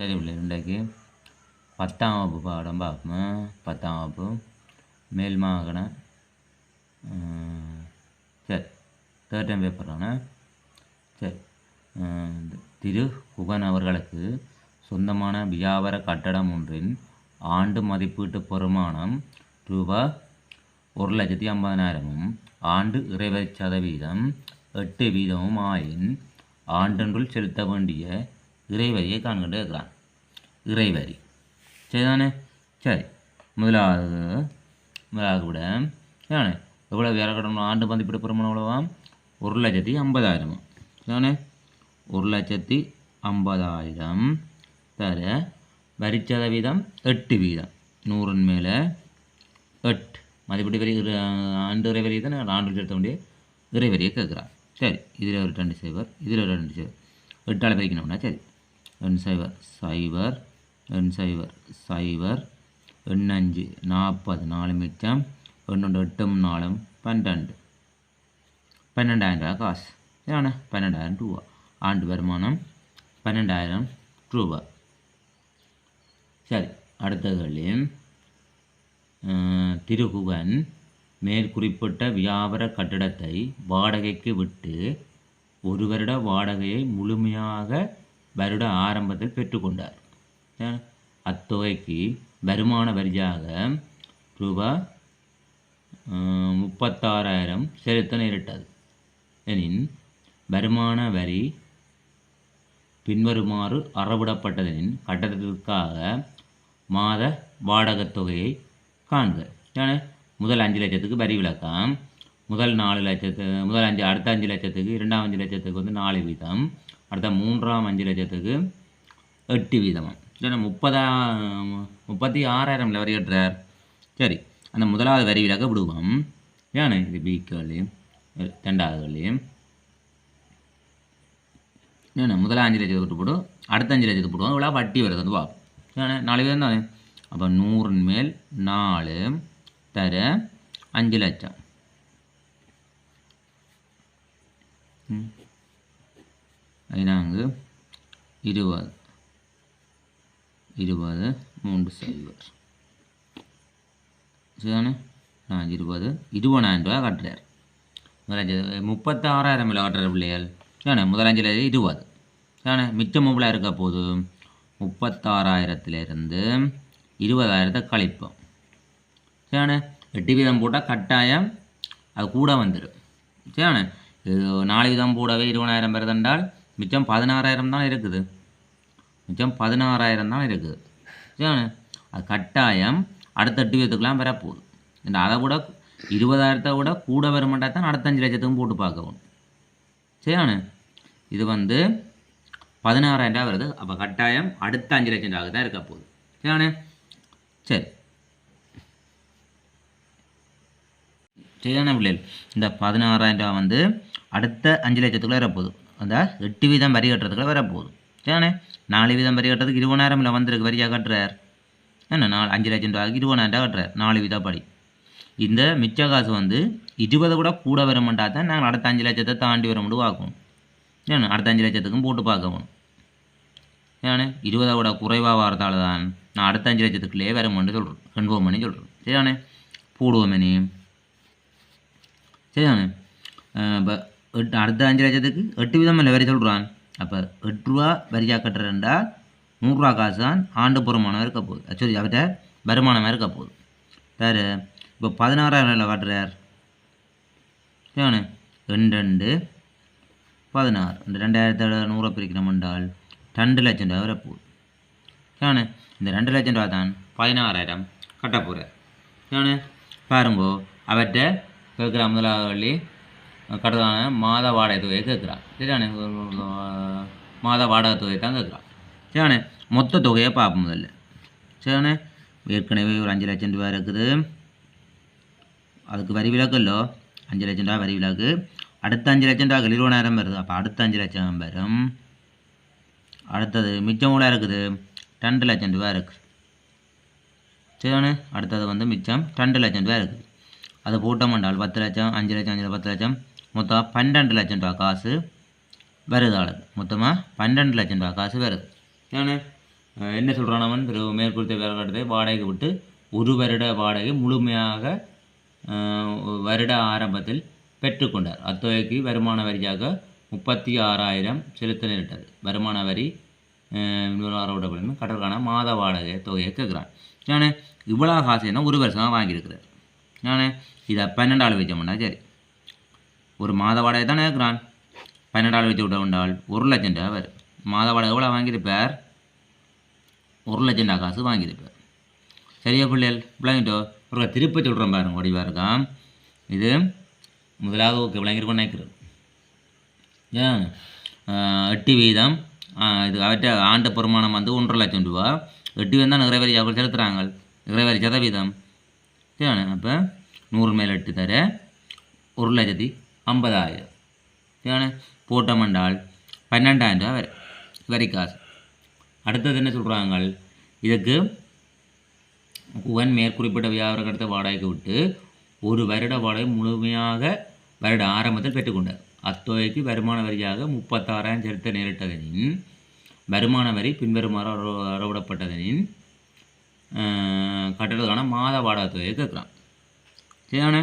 சரி பிள்ளை இன்றைக்கு பத்தாம் வகுப்பு பாடம் பார்ப்போம். பத்தாம் வகுப்பு மேல் மாகாண சரி தேர்ட் டைம் பேப்பர் தானே? சரி திரு குகன் அவர்களுக்கு சொந்தமான வியாபார கட்டடம் ஒன்றின் ஆண்டு மதிப்பீட்டு பெருமானம் ரூபா ஒரு லட்சத்தி ஐம்பதனாயிரமும் ஆண்டு இறைவரி சதவீதம் எட்டு வீதமும் ஆயின் ஆண்டொன்றுள் செலுத்த வேண்டிய இறைவரியை காண்கின்ற இருக்கிறான். இறைவரி. சரிதானே? சரி. முதலாவது முதலாவது கூட சரிதானே எவ்வளோ வேலை கட்டணும் ஆண்டு மதிப்பீடு பெருமணம் எவ்வளோவாம் ஒரு லட்சத்தி ஐம்பதாயிரம். சரிதானே? ஒரு லட்சத்தி ஐம்பதாயிரம். தர வரி சதவீதம் எட்டு வீதம். நூறின் மேலே எட்டு. மதிப்பீடு வரி இரு- ஆண்டு இறைவரி தான்? ஆண்டு செலுத்த வேண்டிய இறைவரியை கேட்குறான் சரி இதில் ஒரு ரெண்டு சைபர் இதில் ஒரு ரெண்டு சைபர் எட்டால் பிரிக்கணும்னா சரி. ரெண்டு சைவர் சைபர் ரெண்டு சைபர் சைபர் எண்ணஞ்சு நாற்பது நாலு மிச்சம் ஒன்று எட்டும் நாலும் பன்னெண்டு பன்னெண்டாயிரம் ரூபா காசு. ஏன்னா பன்னெண்டாயிரம் ரூபா. ஆண்டு வருமானம் பன்னெண்டாயிரம் ரூபா. சரி அடுத்த கேள்வி அஹ், திருகுகன் மேற்குறிப்பிட்ட வியாபார கட்டடத்தை வாடகைக்கு விட்டு ஒரு வருட வாடகையை முழுமையாக வருட ஆரம்பத்தில் பெற்றுக்கொண்டார். அத்தொகைக்கு வருமான வரியாக ரூபா முப்பத்தாறாயிரம் செலுத்த நேரிட்டது எனின் வருமான வரி பின்வருமாறு அறவிடப்பட்டதனின் கட்டடத்திற்காக மாத வாடகைத் தொகையை காண்க. முதல் அஞ்சு லட்சத்துக்கு வரி விளக்கம். முதல் நாலு லட்சத்து முதல் அஞ்சு அடுத்த அஞ்சு லட்சத்துக்கு இரண்டாம் அஞ்சு லட்சத்துக்கு வந்து நாலு வீதம். அடுத்த மூன்றாம் அஞ்சு லட்சத்துக்கு எட்டு வீதம். ஏன்னா முப்பதா முப்பத்தி ஆறாயிரம் வரி கட்டுறார். சரி அந்த முதலாவது வரி விலக விடுவோம். ஏன்னா இது பி கேள்வி ரெண்டாவது கேள்வி ஏன்னா முதல்ல அஞ்சு லட்சத்தை விட்டு போடும் அடுத்த அஞ்சு லட்சத்தை போடுவோம். இவ்வளோ வட்டி வருது அதுவா ஏன்னா நாலு பேர் தானே? அப்போ நூறின் மேல் நாலு தர அஞ்சு லட்சம். ம். பதினான்கு இருபது. இருபது மூன்று சைபர் சரிதானே? நான் இருபது. இருபதாயிரம் ரூபா கட்டுறார். முதலஞ்சு முப்பத்தாறாயிரம் இல்லை கட்டுற பிள்ளைகள். சரிதானே? முதலஞ்சில் இருபது. சரிதானே? மிச்சம் எவ்வளோ இருக்க போது? முப்பத்தாறாயிரத்துலேருந்து இருபதாயிரத்தை கழிப்போம். சரிதானே? எட்டு வீதம் போட்டால் கட்டாயம் அது கூட வந்துடும் சரிதானே? நாலு வீதம் போடவே இருபதாயிரம் பேர் தண்டால் மிச்சம் பதினாறாயிரம் தான் இருக்குது. மிச்சம் பதினாறாயிரம் தான் இருக்குது. அது கட்டாயம் அடுத்த எட்டு வீதத்துக்குலாம் வரப்போகுது. இந்த அதை விட இருபதாயிரத்தை விட கூட வருமாட்டா தான் அடுத்த அஞ்சு லட்சத்துக்கும் போட்டு பார்க்கணும் சரியானு இது வந்து பதினாறாயிரம் ரூபா வருது. அப்போ கட்டாயம் அடுத்த அஞ்சு லட்சம் ரூபாய்க்கு தான் இருக்க போகுது. சரியானு சரி. சரியான பிள்ளைகள்? இந்த பதினாறாயிரம் ரூபா வந்து அடுத்த அஞ்சு லட்சத்துக்குள்ளே வரப்போகுது. அந்த எட்டு வீதம் வரி கட்டுறதுக்குள்ள வரப்போகுது. சரிண்ணே நாலு வீதம் வரி கட்டுறதுக்கு இருபதாயிரம் இல்லை வந்திருக்கு வரியாக கட்டுறார். என்ன நாலு அஞ்சு லட்சம் ரூபாய்க்கு இருபதாயிரம் ரூபா கட்டுறார். நாலு வீதப்படி இந்த மிச்ச காசு வந்து இருபது கூட கூட வரமாட்டா தான் நாங்கள் அடுத்த அஞ்சு லட்சத்தை தாண்டி வர முடிவு பார்க்கணும் ஏன்னா அடுத்த அஞ்சு லட்சத்துக்கும் போட்டு பார்க்கணும். ஏன்னா இருபதை விட குறைவாக வரதால தான் நான் அடுத்த அஞ்சு லட்சத்துக்குள்ளேயே வரமான்னு சொல்கிறேன் கன்ஃபார்ம் பண்ணி சொல்கிறேன் சரியானே போடுவோமே நீ சரிதானே? இப்போ எட்டு அடுத்த அஞ்சு லட்சத்துக்கு எட்டு விதம் வரி சொல்கிறான் அப்போ எட்டு ரூபா வரியா கட்டுறேன்டா நூறுரூவா காசு தான் ஆண்டு புறமானம் இருக்க போகுது. ஆக்சுவலி அவர்கிட்ட வருமானமாக இருக்க போகுது. வேறு இப்போ பதினாறாயிரம் காட்டுறார். ஏன்னு ரெண்டு ரெண்டு பதினாறு. இந்த ரெண்டாயிரத்தி நூறை பிரிக்கணும் என்றால் ரெண்டு லட்சம் ரூபா வரை போகுது. ஏன்னு இந்த ரெண்டு லட்சம் ரூபா தான் பதினாறாயிரம் கட்ட போகிறார் சரிதானே பாருங்கோ அவர்கிட்ட கேட்குற முதலாளி கடதான மாத வாடகை தொகையை கேட்குறான் சரியானே மாத வாடகை தொகையை தான் கேட்குறான் சரியானே மொத்த தொகையை பார்ப்போம் முதல்ல சரியானே ஏற்கனவே ஒரு அஞ்சு லட்சம் ரூபா இருக்குது அதுக்கு வரி விலக்கு இல்லோ அஞ்சு லட்சம் ரூபா வரி விலக்கு அடுத்த அஞ்சு லட்சம் ரூபா இருபதாயிரம் வருது அப்போ அடுத்த அஞ்சு லட்சம் வரும் அடுத்தது மிச்சம் கூட இருக்குது ரெண்டு லட்சம் ரூபா இருக்குது சரியானே அடுத்தது வந்து மிச்சம் ரெண்டு லட்சம் ரூபா இருக்குது அது போட்டோம்னால் பத்து லட்சம் அஞ்சு லட்சம் அஞ்சு பத்து லட்சம் மொத்தம் பன்னெண்டு லட்சம் ரூபா காசு வருது ஆளுக்கு. மொத்தமாக பன்னெண்டு லட்சம் ரூபா காசு வருது. ஏன்னு? என்ன சொல்கிறான் அவன்? பிறகு மேற்குறித்த வேலைக்காட்டத்தை வாடகைக்கு விட்டு ஒரு வருட வாடகை முழுமையாக வருட ஆரம்பத்தில் பெற்றுக்கொண்டார் அத்தொகைக்கு வருமான வரியாக முப்பத்தி ஆறாயிரம் செலுத்த நேரிட்டது. வருமான வரி விவரப்படும் கடற்கான மாத வாடகை தொகையை கேட்குறான். நான் இவ்வளோ காசு என்ன? ஒரு வருஷமாக வாங்கியிருக்கிறார். நான் இதை பன்னெண்டு ஆள் வச்சோம்னா சரி. ஒரு மாத வாடகை தானே இருக்கிறான் பன்னெண்டாள் வச்சு விட உண்டால் ஒரு லட்சம் ரூபா வரும். மாத வாடகை எவ்வளோ வாங்கியிருப்பார்? ஒரு லட்சம் ரூபா காசு வாங்கியிருப்பார். சரியா பிள்ளைகள்? விளங்கிட்டோ? ஒரு திருப்பி சொல்கிறேன் பாருங்க வடிவாக இருக்கான் இது முதலாவது ஓகே விளங்கிருக்கோம் நினைக்கிறது ஏன்? எட்டு வீதம். இது அவற்ற ஆண்டு பெருமானம் வந்து ஒன்றரை லட்சம் ரூபா. எட்டு வீதம் தான் நிறைவேறி அவர்கள் செலுத்துகிறாங்க நிறைவேறி சதவீதம். சரியான அப்போ நூறு மேல் எட்டு தர ஒரு லட்சத்தி ஐம்பதாயிரம் சரியான போட்டமண்டால் பன்னெண்டாயிரம் ரூபா வரை வரி காசு அடுத்தது என்ன சொல்கிறாங்க இதுக்கு உவன் மேற்குறிப்பிட்ட வியாபார கடத்த வாடகைக்கு விட்டு ஒரு வருட வாடகை முழுமையாக வருட ஆரம்பத்தில் பெற்றுக்கொண்டார் அத்தொகைக்கு வருமான வரியாக முப்பத்தாறாயிரம் செலுத்த நேரிட்டதனின் வருமான வரி பின்வருமாறு அறவிடப்பட்டதனின் ஆஹ், கட்டடத்துக்கான மாத வாடகை தொகையை கேட்குறான் சரியான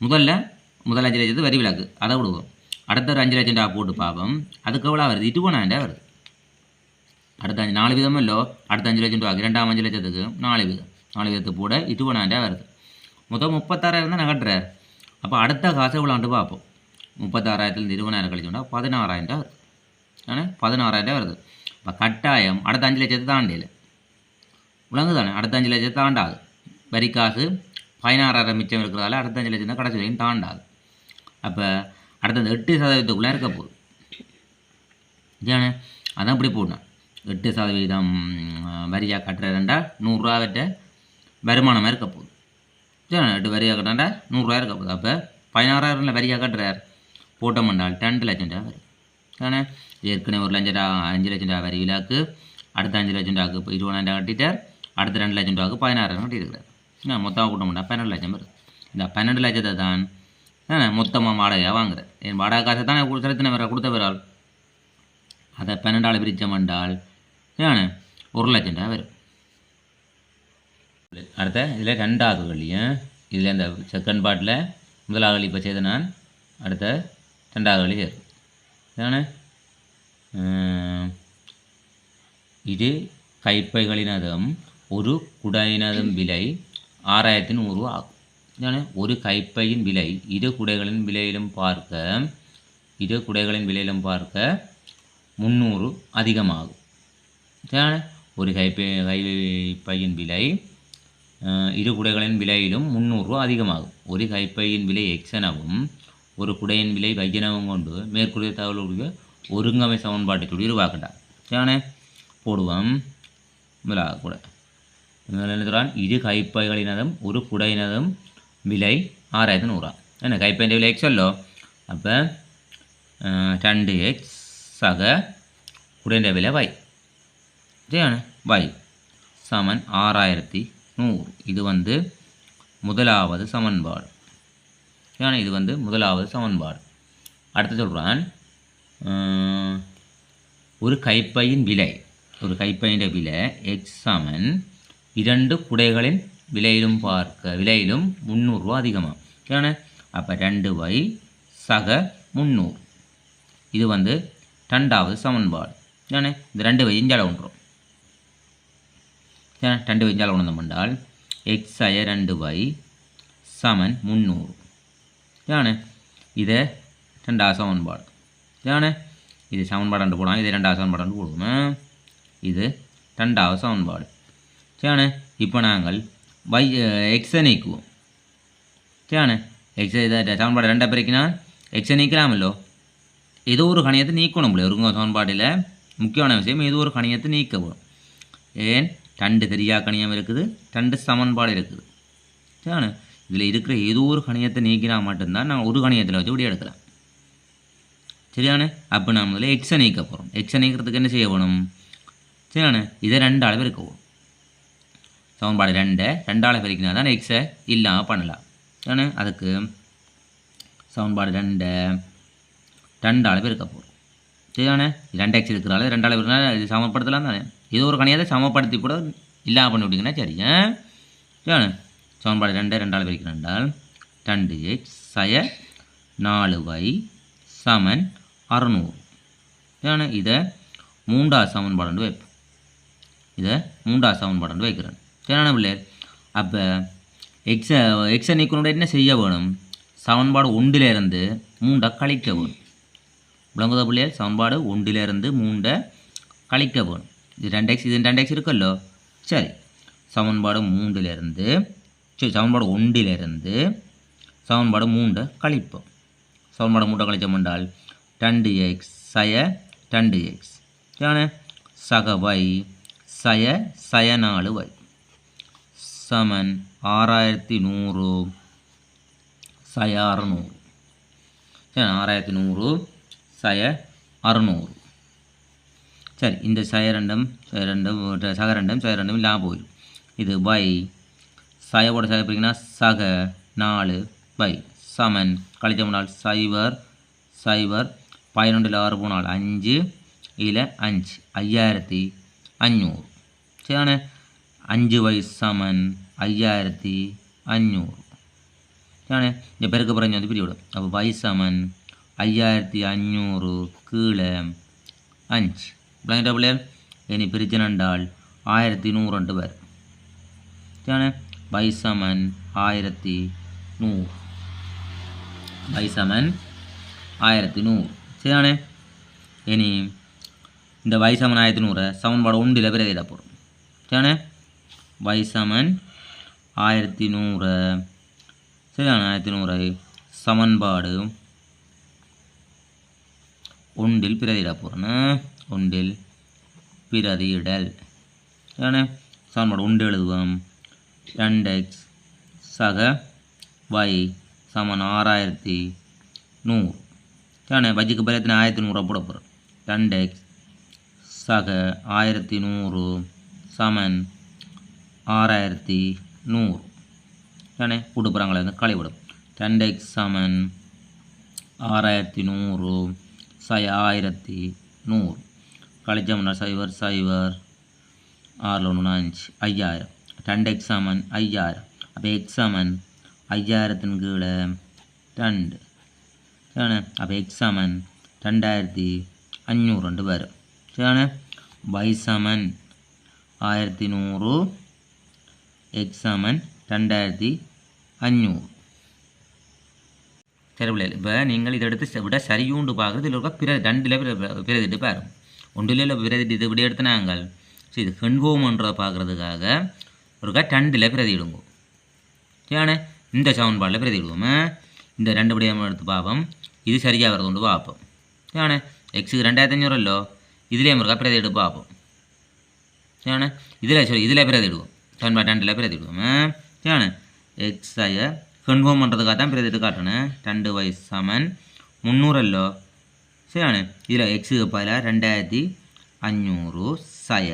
முதல்ல முதல் அஞ்சு லட்சத்து வரி விலக்கு. அதை விடுவோம் அடுத்த ஒரு அஞ்சு லட்சம் ரூபா போட்டு பார்ப்போம் அதுக்கு எவ்வளோ வருது? இருபதாயிரம் வருது. அடுத்த அஞ்சு நாலு விதமும் இல்லோ அடுத்த அஞ்சு லட்சம் ரூபாய்க்கு. ரெண்டாம் அஞ்சு லட்சத்துக்கு நாலு விதம். நாலு வீதத்துக்கு போட இருபதாயிரம் வருது. மொத்தம் முப்பத்தாறாயிரம் தான் நகட்டுறார். அப்போ அடுத்த காசை இவ்வளோண்டு பார்ப்போம். முப்பத்தாறாயிரத்துலேருந்து இருபதாயிரம் கழிச்சோம்னா பதினாறாயிரம் ரூபா வருது. ஆனால் பதினாறாயிரம் ரூபா வருது. இப்போ கட்டாயம் அடுத்த அஞ்சு லட்சத்தை தாண்டியில் விளங்கு தானே? அடுத்த அஞ்சு லட்சத்தை தாண்டாது. வரி காசு பதினாறாயிரம் மிச்சம் இருக்கிறதால அடுத்த அஞ்சு லட்சம் தான் கடைசி வரைக்கும் தாண்டாது. அப்போ அடுத்த அந்த எட்டு சதவீதத்துக்குள்ளே இருக்க போகுது. ஏன்னு அதான் இப்படி போடணும். எட்டு சதவீதம் வரியாக கட்டுறதுண்டா நூறுரூவா கிட்ட வருமானமாக இருக்க போகுது. சரிண்ணா எட்டு வரியாக கட்டாண்டா நூறுரூவா இருக்க போகுது. அப்போ பதினாறாயிரம்ல வரியாக கட்டுறார். போட்டோம்னால் ரெண்டு லட்சம் ரூபா வரும். ஏன்னா ஏற்கனவே ஒரு லட்சம் ரூபா அஞ்சு லட்சம் ரூபா வரி விழாக்கு அடுத்த அஞ்சு லட்சம் ரூபாக்கு இப்போ இருபதாயிரம் ரூபா கட்டிட்டார். அடுத்த ரெண்டு லட்சம் ரூபாக்கு பதினாறாயிரம் கட்டியிருக்கிறார். என்ன மொத்தமாக கூட்டம்னா பன்னெண்டு லட்சம் வரும். இந்த பன்னெண்டு லட்சத்தை தான் மொத்தமாக வாடகையாக வாங்குறேன் என் வாடகை காசை தானே செலுத்தின வர கொடுத்த வரால் அதை பன்னெண்டாள் பிரித்தம் என்றால் ஏன்னு ஒரு லட்சம் ரூபா வரும். அடுத்த இதில் ரெண்டாவது வழியும் இதில் இந்த செகண்ட் பார்ட்டில் முதலாவது வழி இப்போ செய்த நான் அடுத்த ரெண்டாவது வழி சேரும் ஏன்னு இது கைப்பைகளினதும் ஒரு குடையினதும் விலை ஆறாயிரத்தி நூறு ஆகும். ஒரு கைப்பையின் விலை இரு குடைகளின் விலையிலும் பார்க்க இரு குடைகளின் விலையிலும் பார்க்க முந்நூறு அதிகமாகும். சரியான ஒரு கைப்பை கைப்பையின் விலை இரு குடைகளின் விலையிலும் முந்நூறு அதிகமாகும். ஒரு கைப்பையின் விலை எக்ஸ் எனவும் ஒரு குடையின் விலை வையனவும் கொண்டு மேற்கூறிய தகவலுடைய ஒருங்கமை சமன்பாட்டை சொல்லி உருவாக்கிட்டார். சரியான போடுவோம். முதலாக கூட. எழுதுகிறான் இரு கைப்பைகளினதும் ஒரு குடையினதும் விலை ஆறாயிரத்தி நூறா என்ன கைப்பையின் விலை எக்ஸ் அல்லோ அப்போ ரெண்டு எக்ஸ் சக குடைந்த விலை வை சரியான வை சமன் ஆறாயிரத்தி நூறு இது வந்து முதலாவது சமன்பாடு சரியான இது வந்து முதலாவது சமன்பாடு அடுத்து சொல்கிறான் ஒரு கைப்பையின் விலை ஒரு கைப்பையின் விலை எக்ஸ் சமன் இரண்டு குடைகளின் விலையிலும் பார்க்க விலையிலும் முந்நூறுரூவா அதிகமாக ஏன்னா அப்போ ரெண்டு வை சக முந்நூறு. இது வந்து ரெண்டாவது சமன்பாடு. ஏன்னா இந்த ரெண்டு வை இஞ்சால ஒன்றும் ஏன்னா ரெண்டு வை இஞ்சால ஒன்று பண்ணால் எக்ஸ் அய ரெண்டு வை சமன் முந்நூறு. ஏன்னா இதை ரெண்டாவது சமன்பாடு. ஏன்னா இது சமன்பாடு ரெண்டு போடலாம் இது ரெண்டாவது சமன்பாடு ரெண்டு போடுவோம். இது ரெண்டாவது சமன்பாடு. சரிண்ணே இப்போ நாங்கள் வை எக்ஸை நீக்குவோம் சரியானே எக்ஸை இதை சமன்பாடு ரெண்டை பிரிக்கினா எக்ஸை நீக்கலாமல்லோ ஏதோ ஒரு கணியத்தை நீக்கணும் போல ஒரு சமன்பாட்டில் முக்கியமான விஷயம் ஏதோ ஒரு கணியத்தை நீக்கவும் ஏன் ரெண்டு தெரியா கணியம் இருக்குது ரெண்டு சமன்பாடு இருக்குது சரியான இதில் இருக்கிற ஏதோ ஒரு கணியத்தை நீக்கினா மட்டும்தான் நாங்கள் ஒரு கணியத்தில் வச்சு இப்படி எடுக்கலாம் சரியான அப்போ நாம் முதல்ல எக்ஸை நீக்க போகிறோம் எக்ஸை நீக்கிறதுக்கு என்ன செய்ய வேணும் சரியான இதை ரெண்டு அளவு இருக்கவும் சமன்பாடு ரெண்டை ரெண்டால் பெருக்கினா தான் எக்ஸை இல்லாமல் பண்ணலாம். ஏன்னா அதுக்கு சமன்பாடு ரெண்டை ரெண்டு அளவு போகிறோம் சரிதானே? ரெண்டு எக்ஸ் இருக்கிறால ரெண்டு அளவு இது சமப்படுத்தலாம் தானே? இது ஒரு கணியத்தை சமப்படுத்தி கூட இல்லாமல் பண்ணி விட்டிங்கன்னா சரி ஆ? சமன்பாடு ரெண்டு ரெண்டால் பிரிக்க ரெண்டால் ரெண்டு எக்ஸ் சய நாலு வை சமன் அறநூறு. சரியான இதை மூண்டா சமன்பாடு வைப்போம். இதை மூண்டா சமன்பாடு வைக்கிறேன். சரியான பிள்ளை. அப்போ எக்ஸ எக்ஸை நீக்கணுட என்ன செய்ய வேணும்? சமன்பாடு ஒன்றிலிருந்து மூண்டை கழிக்க வேணும். விளங்குதா பிள்ளையர் சமன்பாடு ஒன்றிலிருந்து மூண்டை கழிக்க வேணும். இது ரெண்டு எக்ஸ் இது ரெண்டு எக்ஸ் இருக்குல்லோ? சரி. சமன்பாடு மூன்றிலிருந்து சரி சமன்பாடு ஒன்றிலிருந்து சமன்பாடு மூண்டை கழிப்போம். சமன்பாடு மூண்டை கழிச்சோம் என்றால் ரெண்டு எக்ஸ் சய ரெண்டு எக்ஸ் சரியான சக வை சய சய நாலு வை சமன் ஆறாயிரத்தி நூறு. சய அறநூறு. சரி ஆறாயிரத்தி நூறு சய அறுநூறு. சரி இந்த சய ரெண்டும் சய ரெண்டும் இல்லாமல் போயிடும். இது பை. சயவோட சய பிரிங்கன்னா சக நாலு பை. சமன் கழித்த கழிச்சோம்னால் சைவர் சைவர் பதினொன்றில் ஆறு போனால் அஞ்சு இதில் அஞ்சு ஐயாயிரத்தி அஞ்சூறு சரியான அஞ்சு வை சமன் ஐயாயிரத்தி அஞ்சூறு சரியான இந்த பெருக்க பிறஞ்சு வந்து பிரிவிடும் அப்போ வை சமன் ஐயாயிரத்தி அஞ்சூறு கீழே அஞ்சு. விளங்கிட்ட பிள்ளையர் இனி பிரிச்சனண்டால் ஆயிரத்தி நூறு ரெண்டு பேர் சரியான வை சமன் ஆயிரத்தி நூறு. வை சமன் ஆயிரத்தி நூறு. சரியானே? இனி இந்த வை சமன் ஆயிரத்தி நூறை சமன்பாடு ஒன்றில் பிரதியிட போகிறோம் சரியானே? வை சமன் ஆயிரத்தி நூறு. சரியான ஆயிரத்தி நூறு. சமன்பாடு ஒன்றில் பிரதியிட போகிறோம் ஒன்றில் பிரதியிடல். சரியானே? சமன்பாடு ஒன்று எழுதுவோம். ரெண்டு எக்ஸ் சக வை சமன் ஆறாயிரத்தி நூறு. சரிண்ணே வஜிக்கு பதில் ஆயிரத்தி நூறுரூவா போட போகிறேன் ரெண்டு எக்ஸ் சக ஆயிரத்தி நூறு சமன் ஆறாயிரத்தி நூறு. சரிண்ணே கூட்டு போகிறாங்களே வந்து களை விடும் ரெண்டு எக்ஸ் சமன் ஆறாயிரத்தி நூறு சய ஆயிரத்தி நூறு. கழிச்சோம்னா சைவர் சைவர் ஆறில் ஒன்று அஞ்சு ஐயாயிரம். ரெண்டு எக்ஸ் சமன் ஐயாயிரம். அப்போ எக்ஸ் சமன் ஐயாயிரத்தின் கீழே ரெண்டு. சரியான அப்போ எக்ஸ் சமன் ரெண்டாயிரத்தி அஞ்சூறு ரெண்டு பேர். சரியான பை சமன் ஆயிரத்தி நூறு எக்ஸ் சமன் ரெண்டாயிரத்தி அஞ்சூறு சரி இப்போ நீங்கள் இதை எடுத்து விட சரியூண்டு பார்க்குறது இல்லை பிற ரெண்டில் பிரதிட்டு பாருங்க ஒன்றில் இல்லை பிரதிட்டு இது விட எடுத்து நாங்கள் சரி இது ஹென்வோம்ன்றதை பார்க்குறதுக்காக ஒருக்கா ரெண்டில் பிரதிடுங்க சரியானே இந்த சமன்பாடில் பிரதியிடுவோம் இந்த ரெண்டு விடயம் எடுத்து பார்ப்போம் இது சரியாக வருது கொண்டு பார்ப்போம் சரியானே எக்ஸுக்கு ரெண்டாயிரத்தி அஞ்சூறு அஞ்சூறுல்லோ இதுலேயும் இருக்கா பிரதியிட்டு பார்ப்போம் சரியானே இதில் சரி இதில் பிரதியிடுவோம் சமன்பாடு ரெண்டில் பிரதியிடுவோம் சரியானே எக்ஸையை கன்ஃபார்ம் பண்ணுறதுக்காக தான் பிரதிட்டு காட்டணும் ரெண்டு வயசு சமன். முந்நூறல்லோ சரியானே இதில் எக்ஸுக்கு பதிலாக ரெண்டாயிரத்தி அஞ்சூறு சய.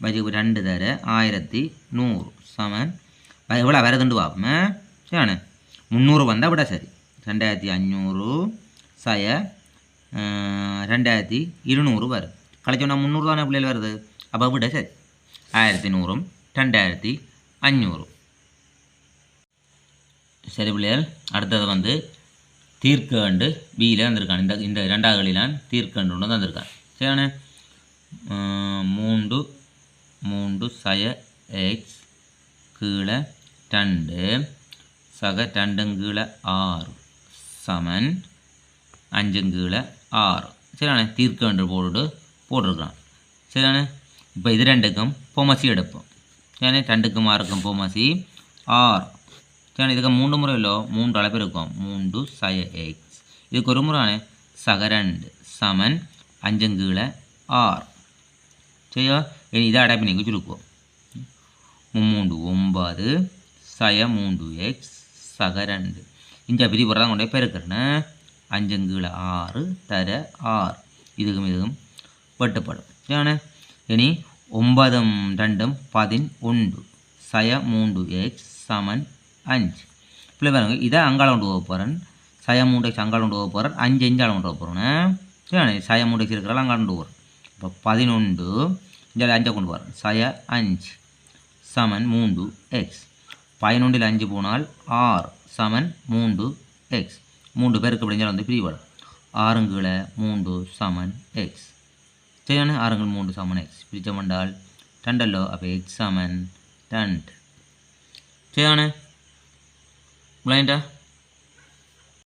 வஜுக்கு ரெண்டு தர ஆயிரத்தி நூறு சமன். வ- எவ்வளோ வருதுண்டு பார்ப்போம் சரியானே முந்நூறு வந்தால் விட சரி. ரெண்டாயிரத்தி அஞ்சூறு சய அஹ், ரெண்டாயிரத்தி இருநூறு வரும். கழிச்சோன்னா முந்நூறு தானே பிள்ளைகள் வருது. அப்போ விட சரி. ஆயிரத்தி நூறும் ரெண்டாயிரத்தி அஞ்சூறு சரி பிள்ளைகள் அடுத்தது வந்து தீர்க்கண்டு பியில் வந்திருக்கான். இந்த இந்த ரெண்டாவது களிலான் தீர்க்கண்டு ஒன்று வந்திருக்கான் சரிண்ணே அஹ், மூன்று மூன்று சய எக்ஸ் கீழே ரெண்டு சக ரெண்டுங்கீழே ஆறு சமன் அஞ்சுங்கீழே ஆறு. சரியானே தீர்க்கண்டு போட்டுட்டு போட்டிருக்கான் சரிண்ணே இப்போ இது ரெண்டுக்கும் பொமசி எடுப்போம். சரியானே ரெண்டுக்கும் இருக்கும் பொமசி. ஆர். சரி இதுக்கு மூன்று முறை இல்லோ மூன்று அளவு இருக்கும். மூன்று சய எக்ஸ் இதுக்கு ஒரு முறை சக சமன் அஞ்சுங்கீழே ஆர். சரியா? இனி இதை அடைப்பு நீங்கள் வச்சுருக்கோம் மூன்று ஒன்பது சய மூன்று எக்ஸ் சகரண்டு. இந்த பிரிவுரை தான் கொண்டு போய் பெருக்கிறேன். அஞ்சுங்கீழே ஆறு தர ஆறு இதுக்கும் இதுக்கும் வெட்டுப்படும். ஏன்னா இனி ஒன்பதும் ரெண்டும் பதினொன்று. சய மூன்று எக்ஸ் சமன் அஞ்சு. பிள்ளை பாருங்க இதை அங்காளம் கொண்டு போக போகிறேன் சய மூன்று எக்ஸ் அங்காளம் கொண்டு போக போகிறேன் அஞ்சு அஞ்சு அஞ்சாள் கொண்டு போக போகிறேன் சய மூன்று எக்ஸ் இருக்கிறாள் அங்காளம் கொண்டு போகிறேன் இப்போ பதினொன்று இதில் அஞ்சை கொண்டு போகிறேன் சய அஞ்சு சமன் மூன்று எக்ஸ் பதினொன்றில் அஞ்சு போனால் ஆறு சமன் மூன்று எக்ஸ் மூன்று பேருக்கு அப்படிஞ்சால் வந்து பிரிவடம் ஆறுங்களை மூன்று சமன் எக்ஸ் சரியான ஆறுங்கள் மூன்று சமன் எக்ஸ் பிரித்தமண்டால் ரெண்டல்லோ அப்போ எக்ஸ் சமன் ரெண்டு சரியான விளையாண்டா